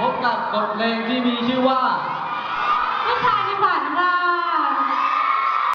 พบกับ บทเพลงที่มีชื่อว่า